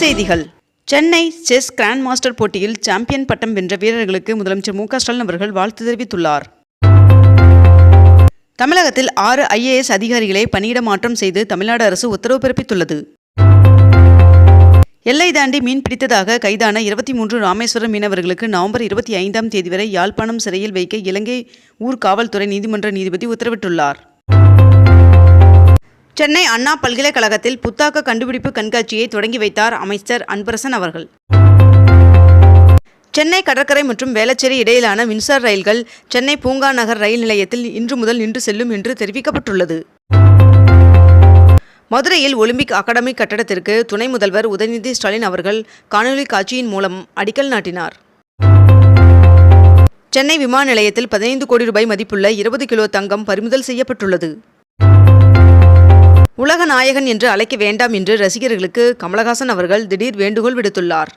செய்திகள். Chennai chess grand master போட்டியில் champion பட்டம் வென்ற வீரர்களுக்கு முதலமைச்சர் மு ஸ்டாலின் அவர்கள் வாழ்த்து தெரிவித்துள்ளார். தமிழகத்தில் ஆறு ஐஏஎஸ் அதிகாரிகளை பணியிட மாற்றம் செய்து தமிழ்நாடு அரசு உத்தரவு பிறப்பித்துள்ளது. எல்லை தாண்டி மீன் பிடித்ததாக கைதான இருபத்தி மூன்று ராமேஸ்வரம் மீனவர்களுக்கு நவம்பர் இருபத்தி ஐந்தாம் தேதி வரை யாழ்ப்பாணம் சிறையில் வைக்க இலங்கை ஊர் காவல்துறை நீதிமன்ற நீதிபதி உத்தரவிட்டுள்ளார். சென்னை அண்ணா பல்கலைக்கழகத்தில் புத்தாக்க கண்டுபிடிப்பு கண்காட்சியை தொடங்கி வைத்தார் அமைச்சர் அன்பரசன் அவர்கள். சென்னை கடற்கரை மற்றும் வேளச்சேரி இடையிலான மின்சார ரயில்கள் சென்னை பூங்கா நகர் ரயில் நிலையத்தில் இன்று முதல் நின்று செல்லும் என்று தெரிவிக்கப்பட்டுள்ளது. மதுரையில் ஒலிம்பிக் அகாடமி கட்டடத்திற்கு துணை முதல்வர் உதயநிதி ஸ்டாலின் அவர்கள் காணொலி காட்சியின் மூலம் அடிக்கல் நாட்டினார். சென்னை விமான நிலையத்தில் பதினைந்து கோடி ரூபாய் மதிப்புள்ள இருபது கிலோ தங்கம் பறிமுதல் செய்யப்பட்டுள்ளது. உலக நாயகன் என்று அழைக்க வேண்டாம் என்று ரசிகர்களுக்கு கமலஹாசன் அவர்கள் திடீர் வேண்டுகோள் விடுத்துள்ளார்.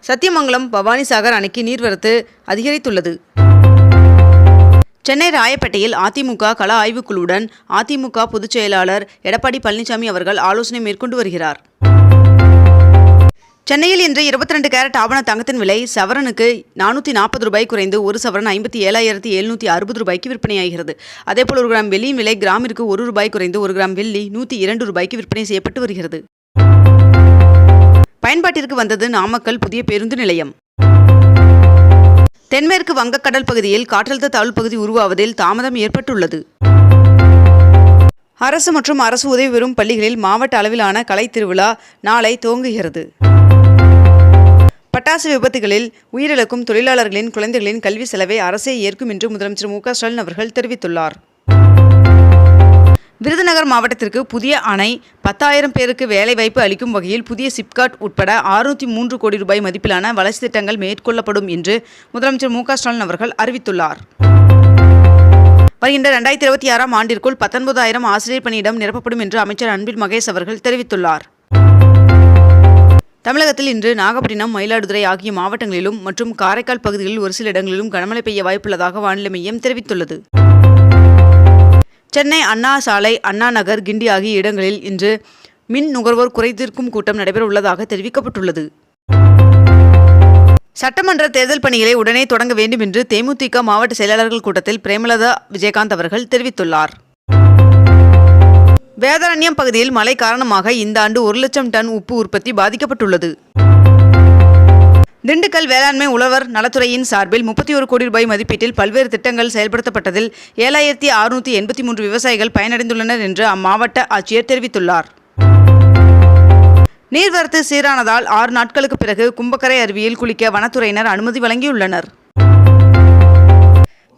சத்தியமங்கலம் பவானிசாகர் அணைக்கு நீர்வரத்து அதிகரித்துள்ளது. சென்னை ராயப்பேட்டையில் அதிமுக கள ஆய்வுக்குழுவுடன் அதிமுக பொதுச் செயலாளர் எடப்பாடி பழனிசாமி அவர்கள் ஆலோசனை மேற்கொண்டு வருகிறார். சென்னையில் இன்று இருபத்தி ரெண்டு கேரட் ஆவண தங்கத்தின் விலை சவரனுக்கு நானூற்றி நாற்பது ரூபாய் குறைந்து ஒரு சவரன் ஐம்பத்தி ஏழாயிரத்தி எழுநூற்றி அறுபது ரூபாய்க்கு விற்பனையாகிறது. அதேபோல் ஒரு கிராம் வெள்ளியின் விலை கிராமிற்கு ஒரு ரூபாய் குறைந்து ஒரு கிராம் வெள்ளி நூற்றி இரண்டு ரூபாய்க்கு விற்பனை செய்யப்பட்டு வருகிறது. பயன்பாட்டிற்கு வந்தது நாமக்கல் புதிய பேருந்து நிலையம். தென்மேற்கு வங்கக்கடல் பகுதியில் காற்றழுத்த தாழ்வு பகுதி உருவாவதில் தாமதம் ஏற்பட்டுள்ளது. அரசு மற்றும் அரசு உதவி பெறும் பள்ளிகளில் மாவட்ட அளவிலான கலை திருவிழா நாளை துவங்குகிறது. பட்டாசு விபத்துகளில் உயிரிழக்கும் தொழிலாளர்களின் குழந்தைகளின் கல்வி செலவை அரசே ஏற்கும் என்று முதலமைச்சர் மு ஸ்டாலின் அவர்கள் தெரிவித்துள்ளார். விருதுநகர் மாவட்டத்திற்கு புதிய அணை பத்தாயிரம் பேருக்கு வேலைவாய்ப்பு அளிக்கும் வகையில் புதிய சிப்காட் உட்பட அறுநூற்றி மூன்று கோடி ரூபாய் மதிப்பிலான வளர்ச்சி திட்டங்கள் மேற்கொள்ளப்படும் என்று முதலமைச்சர் மு ஸ்டாலின் அவர்கள் அறிவித்துள்ளார். வருகின்ற ரெண்டாயிரத்தி இருபத்தி ஆறாம் ஆண்டிற்குள் பத்தொன்பதாயிரம் ஆசிரியர் பணியிடம் நிரப்பப்படும் என்று அமைச்சர் அன்பில் மகேஷ் அவர்கள் தெரிவித்துள்ளார். தமிழகத்தில் இன்று நாகப்பட்டினம் மயிலாடுதுறை ஆகிய மாவட்டங்களிலும் மற்றும் காரைக்கால் பகுதிகளில் ஒரு சில இடங்களிலும் கனமழை பெய்ய வாய்ப்புள்ளதாக வானிலை மையம் தெரிவித்துள்ளது. சென்னை அண்ணா சாலை அண்ணா நகர் கிண்டி ஆகிய இடங்களில் இன்று மின் நுகர்வோர் குறைதீர்க்கும் கூட்டம் நடைபெற உள்ளதாக தெரிவிக்கப்பட்டுள்ளது. சட்டமன்ற தேர்தல் பணிகளை உடனே தொடங்க வேண்டும் என்று தேமுதிக மாவட்ட செயலாளர்கள் கூட்டத்தில் பிரேமலதா விஜயகாந்த் அவர்கள் தெரிவித்துள்ளார். வேதாரண்யம் பகுதியில் மழை காரணமாக இந்த ஆண்டு ஒரு லட்சம் டன் உப்பு உற்பத்தி பாதிக்கப்பட்டுள்ளது. திண்டுக்கல் வேளாண்மை உழவர் நலத்துறையின் சார்பில் முப்பத்தி ஒரு கோடி ரூபாய் மதிப்பீட்டில் பல்வேறு திட்டங்கள் செயல்படுத்தப்பட்டதில் ஏழாயிரத்தி அறுநூற்றி எண்பத்தி மூன்று விவசாயிகள் பயனடைந்துள்ளனர் என்று அம்மாவட்ட ஆட்சியர் தெரிவித்துள்ளார். நீர்வரத்து சீரானதால் ஆறு நாட்களுக்கு பிறகு கும்பக்கரை அருவியில் குளிக்க வனத்துறையினர் அனுமதி வழங்கியுள்ளனர்.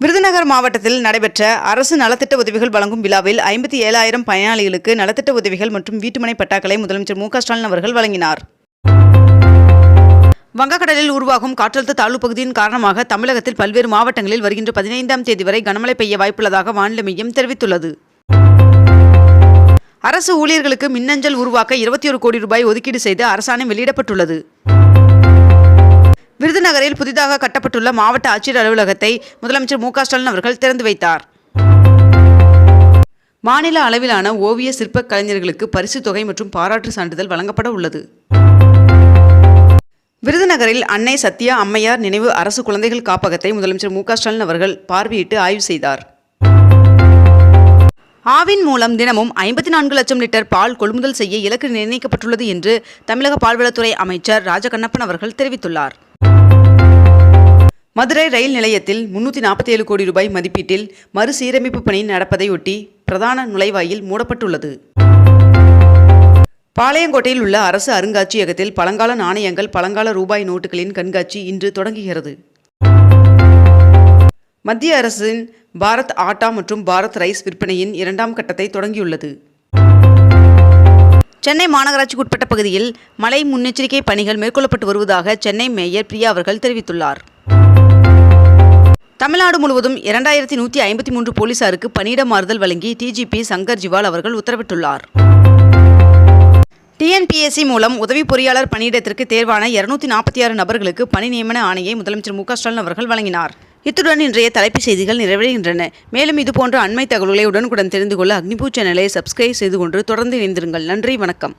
விருதுநகர் மாவட்டத்தில் நடைபெற்ற அரசு நலத்திட்ட உதவிகள் வழங்கும் விழாவில் ஐம்பத்தி ஏழாயிரம் பயனாளிகளுக்கு நலத்திட்ட உதவிகள் மற்றும் வீட்டுமனை பட்டாக்களை முதலமைச்சர் மு ஸ்டாலின் அவர்கள் வழங்கினார். வங்கக்கடலில் உருவாகும் காற்றழுத்த தாழ்வு பகுதியின் காரணமாக தமிழகத்தில் பல்வேறு மாவட்டங்களில் வருகின்ற பதினைந்தாம் தேதி வரை கனமழை பெய்ய வாய்ப்புள்ளதாக வானிலை மையம் தெரிவித்துள்ளது. அரசு ஊழியர்களுக்கு மின்னஞ்சல் உருவாக்க இருபத்தி ஒரு கோடி ரூபாய் ஒதுக்கீடு செய்து அரசாணை வெளியிடப்பட்டுள்ளது. விருதுநகரில் புதிதாக கட்டப்பட்டுள்ள மாவட்ட ஆட்சியர் அலுவலகத்தை முதலமைச்சர் மு ஸ்டாலின் அவர்கள் திறந்து வைத்தார். மாநில அளவிலான ஓவிய சிற்ப கலைஞர்களுக்கு பரிசுத் தொகை மற்றும் பாராட்டு சான்றிதழ் வழங்கப்பட உள்ளது. விருதுநகரில் அன்னை சத்யா அம்மையார் நினைவு அரசு குழந்தைகள் காப்பகத்தை முதலமைச்சர் மு ஸ்டாலின் அவர்கள் பார்வையிட்டு ஆய்வு செய்தார். ஆவின் மூலம் தினமும் ஐம்பத்தி நான்கு லட்சம் லிட்டர் பால் கொள்முதல் செய்ய இலக்கு நிர்ணயிக்கப்பட்டுள்ளது என்று தமிழக பால்வளத்துறை அமைச்சர் ராஜகண்ணப்பன் அவர்கள் தெரிவித்துள்ளார். மதுரை ரயில் நிலையத்தில் முன்னூற்றி நாற்பத்தி ஏழு கோடி ரூபாய் மதிப்பீட்டில் மறுசீரமைப்பு பணி நடப்பதையொட்டி பிரதான நுழைவாயில் மூடப்பட்டுள்ளது. பாளையங்கோட்டையில் உள்ள அரசு அருங்காட்சியகத்தில் பழங்கால நாணயங்கள் பழங்கால ரூபாய் நோட்டுகளின் கண்காட்சி இன்று தொடங்குகிறது. மத்திய அரசின் பாரத் ஆட்டா மற்றும் பாரத் ரைஸ் விற்பனையின் இரண்டாம் கட்டத்தை தொடங்கியுள்ளது. சென்னை மாநகராட்சிக்கு உட்பட்ட பகுதியில் மழை முன்னெச்சரிக்கை பணிகள் மேற்கொள்ளப்பட்டு வருவதாக சென்னை மேயர் பிரியா அவர்கள் தெரிவித்துள்ளார். தமிழ்நாடு முழுவதும் இரண்டாயிரத்தி நூற்றி ஐம்பத்தி மூன்று போலீசாருக்கு பணியிட மாறுதல் வழங்கி டிஜிபி சங்கர் ஜிவால் அவர்கள் உத்தரவிட்டுள்ளார். டிஎன்பிஎஸ்சி மூலம் உதவி பொறியாளர் பணியிடத்திற்கு தேர்வான இருநூத்தி நாற்பத்தி ஆறு நபர்களுக்கு பணி நியமன ஆணையை முதலமைச்சர் மு ஸ்டாலின் அவர்கள் வழங்கினார். இத்துடன் இன்றைய தலைப்புச் செய்திகள் நிறைவடைகின்றன. மேலும் இதுபோன்ற அண்மை தகவல்களை உடனுக்குடன் தெரிந்து கொள்ள அக்னிபூ சேனலை சப்ஸ்கிரைப் செய்து கொண்டு தொடர்ந்து இணைந்திருங்கள். நன்றி வணக்கம்.